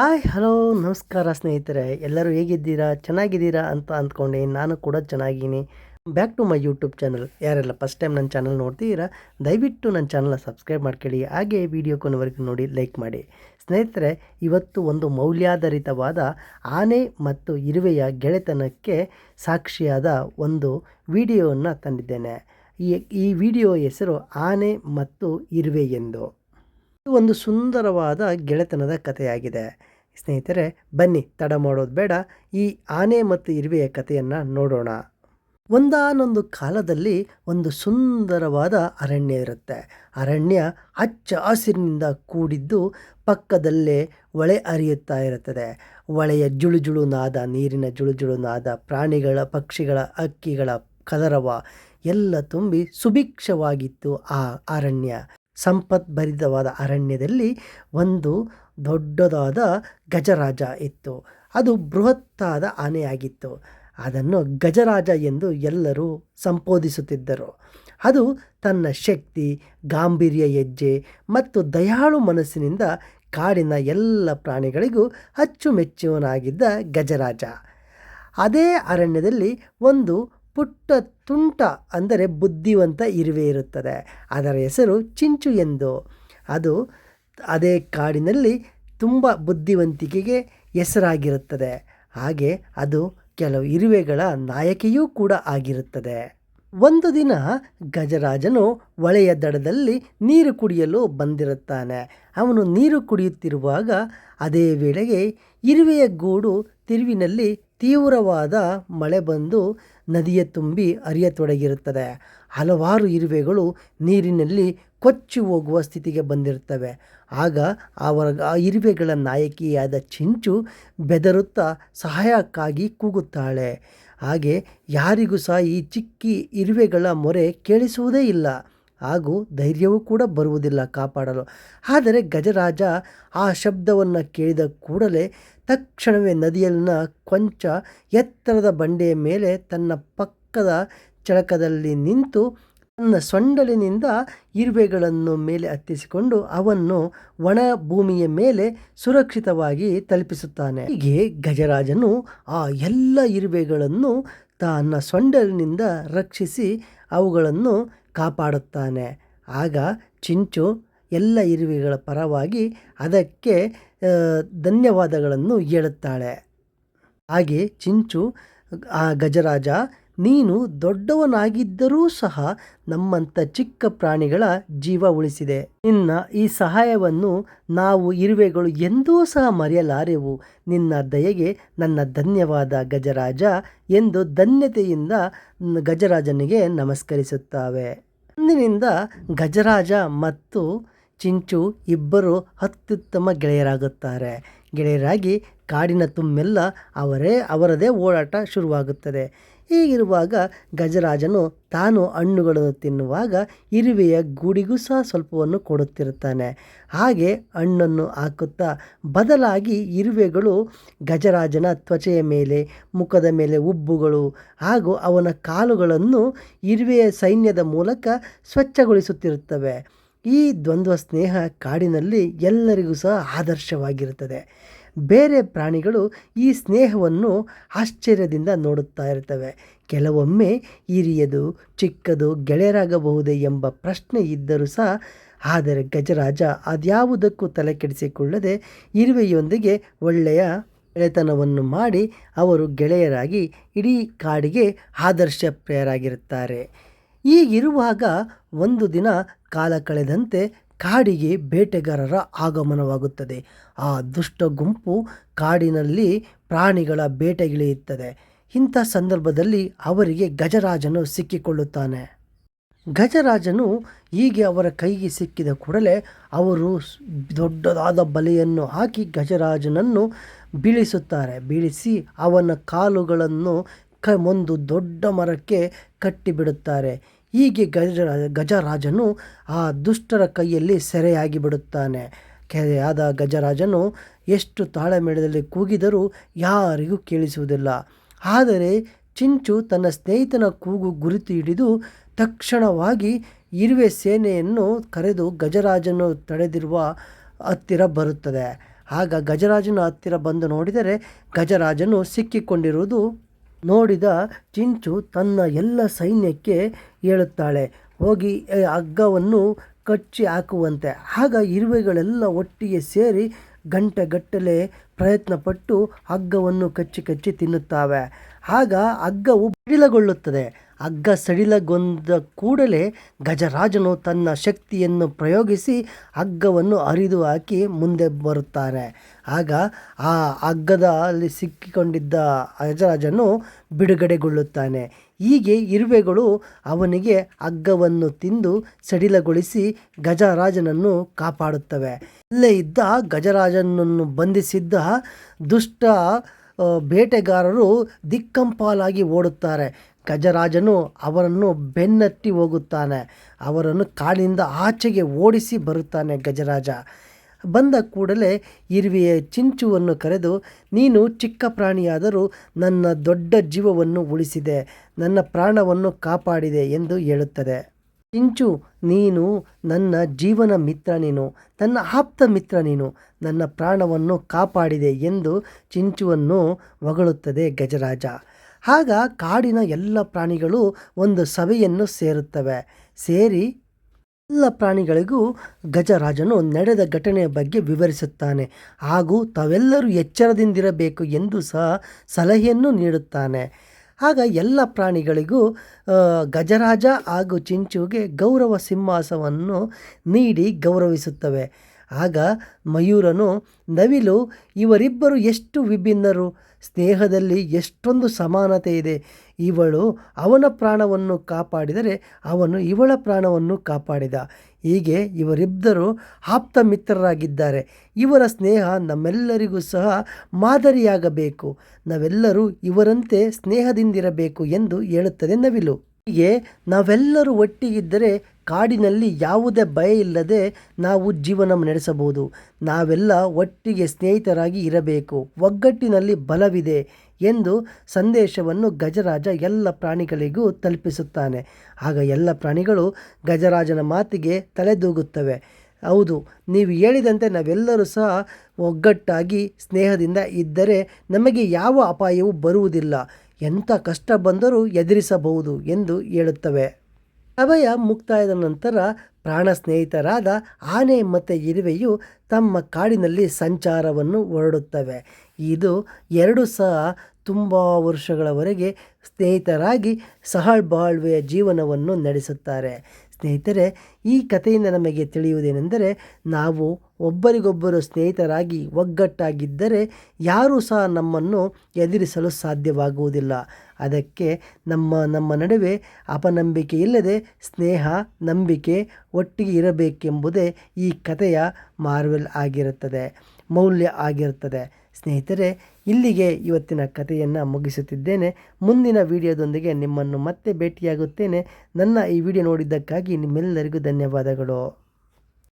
Hi, hello, ನಮಸ್ಕಾರ ಸ್ನೇಹಿತರೆ. ಎಲ್ಲರೂ ಹೇಗಿದ್ದೀರಾ? ಚೆನ್ನಾಗಿದ್ದೀರಾ ಅಂತ ಅಂದ್ಕೊಂಡೆ. ನಾನು ಕೂಡ ಚೆನ್ನಾಗಿದ್ದೀನಿ. Back to my YouTube channel. ಯಾರೆಲ್ಲ ಫಸ್ಟ್ ಟೈಮ್ ನನ್ನ ಚಾನಲ್ ನೋಡ್ತೀರಾ, ದಯವಿಟ್ಟು ನನ್ನ ಚಾನಲ್ನ ಸಬ್ಸ್ಕ್ರೈಬ್ ಮಾಡ್ಕೊಳ್ಳಿ. ಹಾಗೆ ವಿಡಿಯೋ ಕೊನೆವರೆಗೂ ನೋಡಿ, ಲೈಕ್ ಮಾಡಿ. ಸ್ನೇಹಿತರೆ, ಇವತ್ತು ಒಂದು ಮೌಲ್ಯಾಧಾರಿತವಾದ ಆನೆ ಮತ್ತು ಇರುವೆಯ ಗೆಳೆತನಕ್ಕೆ ಸಾಕ್ಷಿಯಾದ ಒಂದು ವಿಡಿಯೋವನ್ನು ತಂದಿದ್ದೇನೆ. ಈ ಈ ವಿಡಿಯೋ ಹೆಸರು ಆನೆ ಮತ್ತು ಇರುವೆ ಎಂದು. ಇದು ಒಂದು ಸುಂದರವಾದ ಗೆಳೆತನದ ಕಥೆಯಾಗಿದೆ. ಸ್ನೇಹಿತರೆ, ಬನ್ನಿ, ತಡ ಮಾಡೋದು ಬೇಡ. ಈ ಆನೆ ಮತ್ತು ಇರುವೆಯ ಕಥೆಯನ್ನು ನೋಡೋಣ. ಒಂದಾನೊಂದು ಕಾಲದಲ್ಲಿ ಒಂದು ಸುಂದರವಾದ ಅರಣ್ಯ ಇರುತ್ತೆ. ಅರಣ್ಯ ಹಚ್ಚ ಹಸಿರಿನಿಂದ ಕೂಡಿದ್ದು ಪಕ್ಕದಲ್ಲೇ ಹೊಳೆ ಹರಿಯುತ್ತಾ ಇರುತ್ತದೆ. ಹೊಳೆಯ ಜುಳುಜುಳು ನಾದ ನೀರಿನ ಜುಳುಜುಳು ನಾದ ಪ್ರಾಣಿಗಳ, ಪಕ್ಷಿಗಳ, ಅಕ್ಕಿಗಳ ಕದರವ ಎಲ್ಲ ತುಂಬಿ ಸುಭಿಕ್ಷವಾಗಿತ್ತು ಆ ಅರಣ್ಯ. ಸಂಪದ್ಭರಿತವಾದ ಅರಣ್ಯದಲ್ಲಿ ಒಂದು ದೊಡ್ಡದಾದ ಗಜರಾಜ ಇತ್ತು. ಅದು ಬೃಹತ್ತಾದ ಆನೆಯಾಗಿತ್ತು. ಅದನ್ನು ಗಜರಾಜ ಎಂದು ಎಲ್ಲರೂ ಸಂಬೋಧಿಸುತ್ತಿದ್ದರು. ಅದು ತನ್ನ ಶಕ್ತಿ, ಗಾಂಭೀರ್ಯ ಹೆಜ್ಜೆ ಮತ್ತು ದಯಾಳು ಮನಸ್ಸಿನಿಂದ ಕಾಡಿನ ಎಲ್ಲ ಪ್ರಾಣಿಗಳಿಗೂ ಅಚ್ಚುಮೆಚ್ಚುವನಾಗಿದ್ದ ಗಜರಾಜ. ಅದೇ ಅರಣ್ಯದಲ್ಲಿ ಒಂದು ಪುಟ್ಟ ತುಂಟ ಅಂದರೆ ಬುದ್ಧಿವಂತ ಇರುವೆ ಇರುತ್ತದೆ. ಅದರ ಹೆಸರು ಚಿಂಚು ಎಂದು. ಅದು ಅದೇ ಕಾಡಿನಲ್ಲಿ ತುಂಬ ಬುದ್ಧಿವಂತಿಕೆಗೆ ಹೆಸರಾಗಿರುತ್ತದೆ. ಹಾಗೆ ಅದು ಕೆಲವು ಇರುವೆಗಳ ನಾಯಕಿಯೂ ಕೂಡ ಆಗಿರುತ್ತದೆ. ಒಂದು ದಿನ ಗಜರಾಜನು ಹೊಳೆಯ ದಡದಲ್ಲಿ ನೀರು ಕುಡಿಯಲು ಬಂದಿರುತ್ತಾನೆ. ಅವನು ನೀರು ಕುಡಿಯುತ್ತಿರುವಾಗ ಅದೇ ವೇಳೆಗೆ ಇರುವೆಯ ಗೂಡು ತಿರುವಿನಲ್ಲಿ ತೀವ್ರವಾದ ಮಳೆ ಬಂದು ನದಿಯ ತುಂಬಿ ಅರಿಯತೊಡಗಿರುತ್ತದೆ ಹಲವಾರು ಇರುವೆಗಳು ನೀರಿನಲ್ಲಿ ಕೊಚ್ಚಿ ಹೋಗುವ ಸ್ಥಿತಿಗೆ ಬಂದಿರುತ್ತವೆ. ಆಗ ಅವರ ಇರುವೆಗಳ ನಾಯಕಿಯಾದ ಚಿಂಚು ಬೆದರುತ್ತಾ ಸಹಾಯಕ್ಕಾಗಿ ಕೂಗುತ್ತಾಳೆ. ಹಾಗೆ ಯಾರಿಗೂ ಸಹ ಈ ಚಿಕ್ಕಿ ಇರುವೆಗಳ ಮೊರೆ ಕೇಳಿಸುವುದೇ ಇಲ್ಲ. ಹಾಗೂ ಧೈರ್ಯವೂ ಕೂಡ ಬರುವುದಿಲ್ಲ ಕಾಪಾಡಲು. ಆದರೆ ಗಜರಾಜ ಆ ಶಬ್ದವನ್ನು ಕೇಳಿದ ಕೂಡಲೇ ತಕ್ಷಣವೇ ನದಿಯಲ್ಲಿನ ಕೊಂಚ ಎತ್ತರದ ಬಂಡೆಯ ಮೇಲೆ ತನ್ನ ಪಕ್ಕದ ಚಳಕದಲ್ಲಿ ನಿಂತು ಸೊಂಡಲಿನಿಂದ ಇರುವೆಗಳನ್ನು ಮೇಲೆ ಹತ್ತಿಸಿಕೊಂಡು ಅವನ್ನು ಒಣ ಭೂಮಿಯ ಮೇಲೆ ಸುರಕ್ಷಿತವಾಗಿ ತಲುಪಿಸುತ್ತಾನೆ. ಹೀಗೆ ಗಜರಾಜನು ಆ ಎಲ್ಲ ಇರುವೆಗಳನ್ನು ತನ್ನ ಸೊಂಡಲಿನಿಂದ ರಕ್ಷಿಸಿ ಅವುಗಳನ್ನು ಕಾಪಾಡುತ್ತಾನೆ. ಆಗ ಚಿಂಚು ಎಲ್ಲ ಇರುವೆಗಳ ಪರವಾಗಿ ಅದಕ್ಕೆ ಧನ್ಯವಾದಗಳನ್ನು ಹೇಳುತ್ತಾಳೆ. ಹಾಗೆ ಚಿಂಚು, ಆ ಗಜರಾಜ ನೀನು ದೊಡ್ಡವನಾಗಿದ್ದರೂ ಸಹ ನಮ್ಮಂಥ ಚಿಕ್ಕ ಪ್ರಾಣಿಗಳ ಜೀವ ಉಳಿಸಿದೆ. ನಿನ್ನ ಈ ಸಹಾಯವನ್ನು ನಾವು ಇರುವೆಗಳು ಎಂದೂ ಸಹ ಮರೆಯಲಾರೆವು. ನಿನ್ನ ದಯೆಗೆ ನನ್ನ ಧನ್ಯವಾದ ಗಜರಾಜ ಎಂದು ಧನ್ಯತೆಯಿಂದ ಗಜರಾಜನಿಗೆ ನಮಸ್ಕರಿಸುತ್ತವೆ. ಅಂದಿನಿಂದ ಗಜರಾಜ ಮತ್ತು ಚಿಂಚು ಇಬ್ಬರು ಅತ್ಯುತ್ತಮ ಗೆಳೆಯರಾಗುತ್ತಾರೆ. ಗೆಳೆಯರಾಗಿ ಕಾಡಿನ ತುಂಬೆಲ್ಲ ಅವರೇ, ಅವರದೇ ಓಡಾಟ ಶುರುವಾಗುತ್ತದೆ. ಹೀಗಿರುವಾಗ ಗಜರಾಜನು ತಾನು ಹಣ್ಣುಗಳನ್ನು ತಿನ್ನುವಾಗ ಇರುವೆಯ ಗೂಡಿಗೂ ಸಹ ಸ್ವಲ್ಪವನ್ನು ಕೊಡುತ್ತಿರುತ್ತಾನೆ. ಹಾಗೆ ಹಣ್ಣನ್ನು ಹಾಕುತ್ತಾ ಬದಲಾಗಿ ಇರುವೆಗಳು ಗಜರಾಜನ ತ್ವಚೆಯ ಮೇಲೆ, ಮುಖದ ಮೇಲೆ ಉಬ್ಬುಗಳು ಹಾಗೂ ಅವನ ಕಾಲುಗಳನ್ನು ಇರುವೆಯ ಸೈನ್ಯದ ಮೂಲಕ ಸ್ವಚ್ಛಗೊಳಿಸುತ್ತಿರುತ್ತವೆ. ಈ ದ್ವಂದ್ವ ಸ್ನೇಹ ಕಾಡಿನಲ್ಲಿ ಎಲ್ಲರಿಗೂ ಸಹ ಆದರ್ಶವಾಗಿರುತ್ತದೆ. ಬೇರೆ ಪ್ರಾಣಿಗಳು ಈ ಸ್ನೇಹವನ್ನು ಆಶ್ಚರ್ಯದಿಂದ ನೋಡುತ್ತಾ ಇರ್ತವೆ. ಕೆಲವೊಮ್ಮೆ ಹಿರಿಯದು, ಚಿಕ್ಕದು ಗೆಳೆಯರಾಗಬಹುದೇ ಎಂಬ ಪ್ರಶ್ನೆ ಇದ್ದರೂ ಸಹ, ಆದರೆ ಗಜರಾಜ ಅದ್ಯಾವುದಕ್ಕೂ ತಲೆ ಕೆಡಿಸಿಕೊಳ್ಳದೆ ಇರುವೆಯೊಂದಿಗೆ ಒಳ್ಳೆಯ ಗೆಳೆತನವನ್ನು ಮಾಡಿ ಅವರು ಗೆಳೆಯರಾಗಿ ಇಡೀ ಕಾಡಿಗೆ ಆದರ್ಶಪ್ರಿಯರಾಗಿರುತ್ತಾರೆ. ಈಗಿರುವಾಗ ಒಂದು ದಿನ ಕಾಲ ಕಳೆದಂತೆ ಕಾಡಿಗೆ ಬೇಟೆಗಾರರ ಆಗಮನವಾಗುತ್ತದೆ. ಆ ದುಷ್ಟ ಗುಂಪು ಕಾಡಿನಲ್ಲಿ ಪ್ರಾಣಿಗಳ ಬೇಟೆಗಿಳಿಯುತ್ತದೆ. ಇಂಥ ಸಂದರ್ಭದಲ್ಲಿ ಅವರಿಗೆ ಗಜರಾಜನು ಸಿಕ್ಕಿಕೊಳ್ಳುತ್ತಾನೆ. ಗಜರಾಜನು ಹೀಗೆ ಅವರ ಕೈಗೆ ಸಿಕ್ಕಿದ ಕೂಡಲೇ ಅವರು ದೊಡ್ಡದಾದ ಬಲೆಯನ್ನು ಹಾಕಿ ಗಜರಾಜನನ್ನು ಬೀಳಿಸುತ್ತಾರೆ. ಬೀಳಿಸಿ ಅವನ ಕಾಲುಗಳನ್ನು ಕ, ಒಂದು ದೊಡ್ಡ ಮರಕ್ಕೆ ಕಟ್ಟಿಬಿಡುತ್ತಾರೆ. ಹೀಗೆ ಗಜ, ಗಜರಾಜನು ಆ ದುಷ್ಟರ ಕೈಯಲ್ಲಿ ಸೆರೆಯಾಗಿ ಬಿಡುತ್ತಾನೆ ಆದ ಗಜರಾಜನು ಎಷ್ಟು ತಾಳಮೇಳದಲ್ಲಿ ಕೂಗಿದರೂ ಯಾರಿಗೂ ಕೇಳಿಸುವುದಿಲ್ಲ. ಆದರೆ ಚಿಂಚು ತನ್ನ ಸ್ನೇಹಿತನ ಕೂಗು ಗುರುತು ಹಿಡಿದು ತಕ್ಷಣವಾಗಿ ಇರುವೆ ಸೇನೆಯನ್ನು ಕರೆದು ಗಜರಾಜನು ತಡೆದಿರುವ ಹತ್ತಿರ ಬರುತ್ತದೆ. ಆಗ ಗಜರಾಜನ ಹತ್ತಿರ ಬಂದು ನೋಡಿದರೆ ಗಜರಾಜನು ಸಿಕ್ಕಿಕೊಂಡಿರುವುದು ನೋಡಿದ ಚಿಂಚು ತನ್ನ ಎಲ್ಲ ಸೈನ್ಯಕ್ಕೆ ಹೇಳುತ್ತಾಳೆ ಹೋಗಿ ಹಗ್ಗವನ್ನು ಕಚ್ಚಿ ಹಾಕುವಂತೆ. ಆಗ ಇರುವೆಗಳೆಲ್ಲ ಒಟ್ಟಿಗೆ ಸೇರಿ ಗಂಟೆಗಟ್ಟಲೆ ಪ್ರಯತ್ನಪಟ್ಟು ಹಗ್ಗವನ್ನು ಕಚ್ಚಿ ಕಚ್ಚಿ ತಿನ್ನುತ್ತವೆ. ಆಗ ಹಗ್ಗವು ಸಡಿಲಗೊಳ್ಳುತ್ತದೆ ಹಗ್ಗ ಸಡಿಲಗೊಂಡ ಕೂಡಲೇ ಗಜರಾಜನು ತನ್ನ ಶಕ್ತಿಯನ್ನು ಪ್ರಯೋಗಿಸಿ ಹಗ್ಗವನ್ನು ಅರಿದು ಹಾಕಿ ಮುಂದೆ ಬರುತ್ತಾರೆ. ಆಗ ಆ ಹಗ್ಗದಲ್ಲಿ ಸಿಕ್ಕಿಕೊಂಡಿದ್ದ ಗಜರಾಜನು ಬಿಡುಗಡೆಗೊಳ್ಳುತ್ತಾನೆ. ಹೀಗೆ ಇರುವೆಗಳು ಅವನಿಗೆ ಹಗ್ಗವನ್ನು ತಿಂದು ಸಡಿಲಗೊಳಿಸಿ ಗಜರಾಜನನ್ನು ಕಾಪಾಡುತ್ತವೆ. ಇಲ್ಲೇ ಇದ್ದ ಗಜರಾಜನನ್ನು ಬಂಧಿಸಿದ್ದ ದುಷ್ಟ ಬೇಟೆಗಾರರು ದಿಕ್ಕಂಪಾಲಾಗಿ ಓಡುತ್ತಾರೆ. ಗಜರಾಜನು ಅವರನ್ನು ಬೆನ್ನಟ್ಟಿ ಹೋಗುತ್ತಾನೆ. ಅವರನ್ನು ಕಾಡಿನಿಂದ ಆಚೆಗೆ ಓಡಿಸಿ ಬರುತ್ತಾನೆ ಗಜರಾಜ. ಬಂದ ಕೂಡಲೇ ಇರುವೆಯ ಚಿಂಚುವನ್ನು ಕರೆದು, ನೀನು ಚಿಕ್ಕ ಪ್ರಾಣಿಯಾದರೂ ನನ್ನ ದೊಡ್ಡ ಜೀವವನ್ನು ಉಳಿಸಿದೆ, ನನ್ನ ಪ್ರಾಣವನ್ನು ಕಾಪಾಡಿದೆ ಎಂದು ಹೇಳುತ್ತದೆ. ಚಿಂಚು, ನೀನು ನನ್ನ ಜೀವನ ಮಿತ್ರ ನೀನು, ನನ್ನ ಆಪ್ತ ಮಿತ್ರ ನೀನು, ನನ್ನ ಪ್ರಾಣವನ್ನು ಕಾಪಾಡಿದೆ ಎಂದು ಚಿಂಚುವನ್ನು ಹೊಗಳುತ್ತದೆ ಗಜರಾಜ. ಆಗ ಕಾಡಿನ ಎಲ್ಲ ಪ್ರಾಣಿಗಳು ಒಂದು ಸಭೆಯನ್ನು ಸೇರುತ್ತವೆ. ಸೇರಿ ಎಲ್ಲ ಪ್ರಾಣಿಗಳಿಗೂ ಗಜರಾಜನು ನಡೆದ ಘಟನೆಯ ಬಗ್ಗೆ ವಿವರಿಸುತ್ತಾನೆ. ಹಾಗೂ ತಾವೆಲ್ಲರೂ ಎಚ್ಚರದಿಂದಿರಬೇಕು ಎಂದು ಸಹ ಸಲಹೆಯನ್ನು ನೀಡುತ್ತಾನೆ. ಆಗ ಎಲ್ಲ ಪ್ರಾಣಿಗಳಿಗೂ ಗಜರಾಜ ಹಾಗೂ ಚಿಂಚುಗೆ ಗೌರವ ಸಿಂಹಾಸವನ್ನು ನೀಡಿ ಗೌರವಿಸುತ್ತವೆ. ಆಗ ಮಯೂರನು, ನವಿಲು, ಇವರಿಬ್ಬರು ಎಷ್ಟು ವಿಭಿನ್ನರು? ಸ್ನೇಹದಲ್ಲಿ ಎಷ್ಟೊಂದು ಸಮಾನತೆ ಇದೆ. ಇವಳು ಅವನ ಪ್ರಾಣವನ್ನು ಕಾಪಾಡಿದರೆ ಅವನು ಇವಳ ಪ್ರಾಣವನ್ನು ಕಾಪಾಡಿದ. ಹೀಗೆ ಇವರಿಬ್ಬರು ಆಪ್ತ ಮಿತ್ರರಾಗಿದ್ದಾರೆ. ಇವರ ಸ್ನೇಹ ನಮ್ಮೆಲ್ಲರಿಗೂ ಸಹ ಮಾದರಿಯಾಗಬೇಕು. ನಾವೆಲ್ಲರೂ ಇವರಂತೆ ಸ್ನೇಹದಿಂದಿರಬೇಕು ಎಂದು ಹೇಳುತ್ತದೆ ನವಿಲು. ಹೀಗೆ ನಾವೆಲ್ಲರೂ ಒಟ್ಟಿಗಿದ್ದರೆ ಕಾಡಿನಲ್ಲಿ ಯಾವುದೇ ಭಯ ಇಲ್ಲದೆ ನಾವು ಜೀವನ ನಡೆಸಬಹುದು. ನಾವೆಲ್ಲ ಒಟ್ಟಿಗೆ ಸ್ನೇಹಿತರಾಗಿ ಇರಬೇಕು. ಒಗ್ಗಟ್ಟಿನಲ್ಲಿ ಬಲವಿದೆ ಎಂದು ಸಂದೇಶವನ್ನು ಗಜರಾಜ ಎಲ್ಲ ಪ್ರಾಣಿಗಳಿಗೂ ತಲುಪಿಸುತ್ತಾನೆ. ಆಗ ಎಲ್ಲ ಪ್ರಾಣಿಗಳು ಗಜರಾಜನ ಮಾತಿಗೆ ತಲೆದೂಗುತ್ತವೆ. ಹೌದು, ನೀವು ಹೇಳಿದಂತೆ ನಾವೆಲ್ಲರೂ ಸಹ ಒಗ್ಗಟ್ಟಾಗಿ ಸ್ನೇಹದಿಂದ ಇದ್ದರೆ ನಮಗೆ ಯಾವ ಅಪಾಯವೂ ಬರುವುದಿಲ್ಲ. ಎಂಥ ಕಷ್ಟ ಬಂದರೂ ಎದುರಿಸಬಹುದು ಎಂದು ಹೇಳುತ್ತವೆ. ಸಭೆಯ ಮುಕ್ತಾಯದ ನಂತರ ಪ್ರಾಣ ಸ್ನೇಹಿತರಾದ ಆನೆ ಮತ್ತು ಇರುವೆಯು ತಮ್ಮ ಕಾಡಿನಲ್ಲಿ ಸಂಚಾರವನ್ನು ಹೊರಡುತ್ತವೆ. ಇದು ಎರಡು ಸಹ ತುಂಬ ವರ್ಷಗಳವರೆಗೆ ಸ್ನೇಹಿತರಾಗಿ ಸಹಬಾಳ್ವೆಯ ಜೀವನವನ್ನು ನಡೆಸುತ್ತಾರೆ. ಸ್ನೇಹಿತರೆ, ಈ ಕಥೆಯಿಂದ ನಮಗೆ ತಿಳಿಯುವುದೇನೆಂದರೆ, ನಾವು ಒಬ್ಬರಿಗೊಬ್ಬರು ಸ್ನೇಹಿತರಾಗಿ ಒಗ್ಗಟ್ಟಾಗಿದ್ದರೆ ಯಾರೂ ಸಹ ನಮ್ಮನ್ನು ಎದುರಿಸಲು ಸಾಧ್ಯವಾಗುವುದಿಲ್ಲ. ಅದಕ್ಕೆ ನಮ್ಮ ನಮ್ಮ ನಡುವೆ ಅಪನಂಬಿಕೆ ಇಲ್ಲದೆ ಸ್ನೇಹ, ನಂಬಿಕೆ ಒಟ್ಟಿಗೆ ಇರಬೇಕೆಂಬುದೇ ಈ ಕಥೆಯ ಮಾರ್ವೆಲ್ ಆಗಿರುತ್ತದೆ, ಮೌಲ್ಯ ಆಗಿರುತ್ತದೆ. ಸ್ನೇಹಿತರೆ, ಇಲ್ಲಿಗೆ ಇವತ್ತಿನ ಕಥೆಯನ್ನು ಮುಗಿಸುತ್ತಿದ್ದೇನೆ. ಮುಂದಿನ ವಿಡಿಯೋದೊಂದಿಗೆ ನಿಮ್ಮನ್ನು ಮತ್ತೆ ಭೇಟಿಯಾಗುತ್ತೇನೆ. ನನ್ನ ಈ ವಿಡಿಯೋ ನೋಡಿದ್ದಕ್ಕಾಗಿ ನಿಮ್ಮೆಲ್ಲರಿಗೂ ಧನ್ಯವಾದಗಳು.